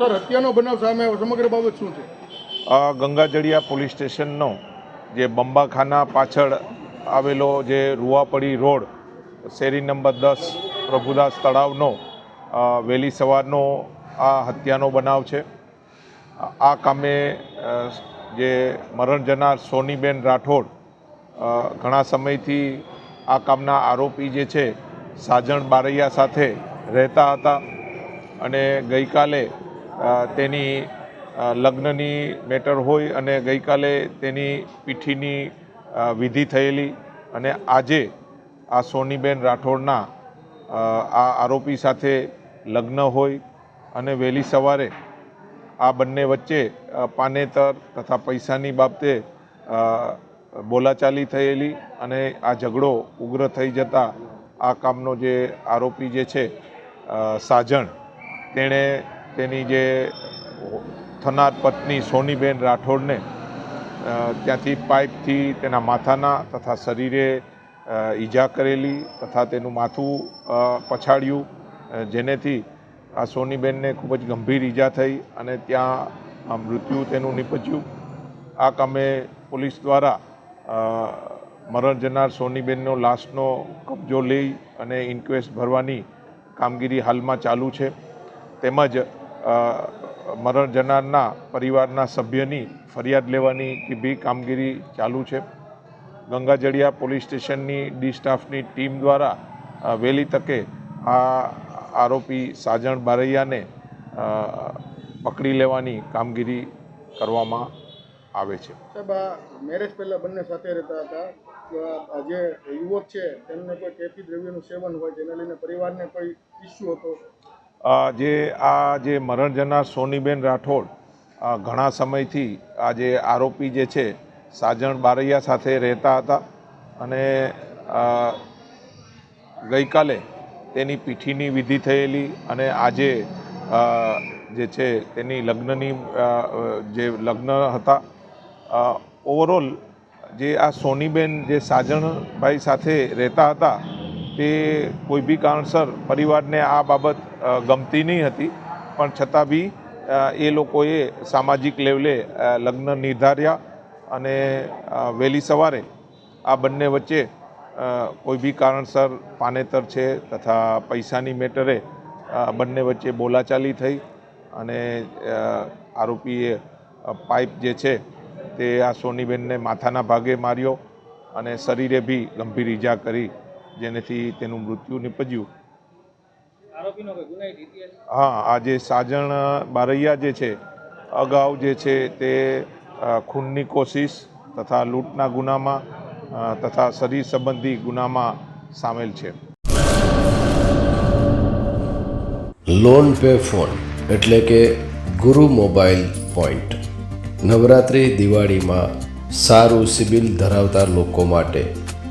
Sir, હત્યાનો બનાવ સામે સમગ્ર બાબત શું છે? ગંગાજળિયા પોલીસ સ્ટેશનનો જે બંબાખાના પાછળ આવેલો જે રૂવાપડી રોડ, શેરી નંબર દસ પ્રભુદાસ તળાવનો વહેલી સવારનો આ હત્યાનો બનાવ છે. આ- કામે જે મરણ જનાર સોનીબેન રાઠોડ ઘણા સમયથી આ કામના આરોપી જે છે, સાજણ બારૈયા સાથે રહેતા હતા અને ગઈકાલે તેની લગ્નની મેટર હોય અને ગઈકાલે તેની પીઠીની વિધિ થયેલી અને આજે આ સોનીબેન રાઠોડના આ આરોપી સાથે લગ્ન હોય અને વહેલી સવારે આ બંને વચ્ચે પાનેતર તથા પૈસાની બાબતે બોલાચાલી થયેલી અને આ ઝઘડો ઉગ્ર થઈ જતા આ કામનો જે આરોપી જે છે સાજણ, તેણે તેની જે થનાર પત્ની સોનીબેન રાઠોડને ત્યાંથી પાઇપથી તેના માથાના તથા શરીરે ઈજા કરેલી તથા તેનું માથું પછાડ્યું જેનેથી આ સોનીબેનને ખૂબ જ ગંભીર ઈજા થઈ અને ત્યાં મૃત્યુ તેનું નિપજ્યું. આ કામે પોલીસ દ્વારા મરણ જનાર સોનીબેનનો લાશનો કબજો લઈ અને ઇન્ક્વેસ્ટ ભરવાની કામગીરી હાલમાં ચાલુ છે. તેમજ મરણ જનારના પરિવારના સભ્યની ફરિયાદ લેવાની કે બી કામગીરી ચાલુ છે. ગંગાજળિયા પોલીસ સ્ટેશનની ડી સ્ટાફની ટીમ દ્વારા વહેલી તકે આ આરોપી સાજણ બારૈયાને પકડી લેવાની કામગીરી કરવામાં આવે છે. સાહેબ, આ મેરેજ પહેલાં બંને સાથે રહેતા હતા. જે યુવક છે, તેમને કોઈ કેફી દ્રવ્યનું સેવન હોય, જેને લઈને પરિવારને કોઈ ઇસ્યુ હતો? જે, આ જે મરણ જનાર સોનીબેન રાઠોડ ઘણા સમયથી આ જે આરોપી જે છે, સાજણ બારૈયા સાથે રહેતા હતા અને ગઈકાલે તેની પીઠીની વિધિ થયેલી અને આજે જે છે તેની લગ્નની જે લગ્ન હતા ઓવરઓલ જે આ સોનીબેન જે સાજણભાઈ સાથે રહેતા હતા તે કોઈ બી કારણસર પરિવારને આ બાબત ગમતી નહીં હતી. પણ છતાં બી એ લોકોએ સામાજિક લેવલે લગ્ન નિર્ધાર્યા અને વહેલી સવારે આ બંને વચ્ચે કોઈ બી કારણસર પાનેતર છે તથા પૈસાની મેટરે બંને વચ્ચે બોલાચાલી થઈ અને આરોપીએ પાઇપ જે છે તે આ સોનીબેનને માથાના ભાગે માર્યો અને શરીરે બી ગંભીર ઈજા કરી જેનેથી તેનું મૃત્યુ નીપજ્યું. હા આજે સાજણ બારૈયા જે છે અગાઉ જે છે તે ખૂનની કોશિશ તથા લૂંટના ગુનામાં તથા શરીર સંબંધી ગુનામાં સામેલ છે. લોન પે ફોન એટલે કે ગુરુ મોબાઈલ પોઈન્ટ. નવરાત્રિ દિવાળીમાં સારું સિબિલ ધરાવતા લોકો માટે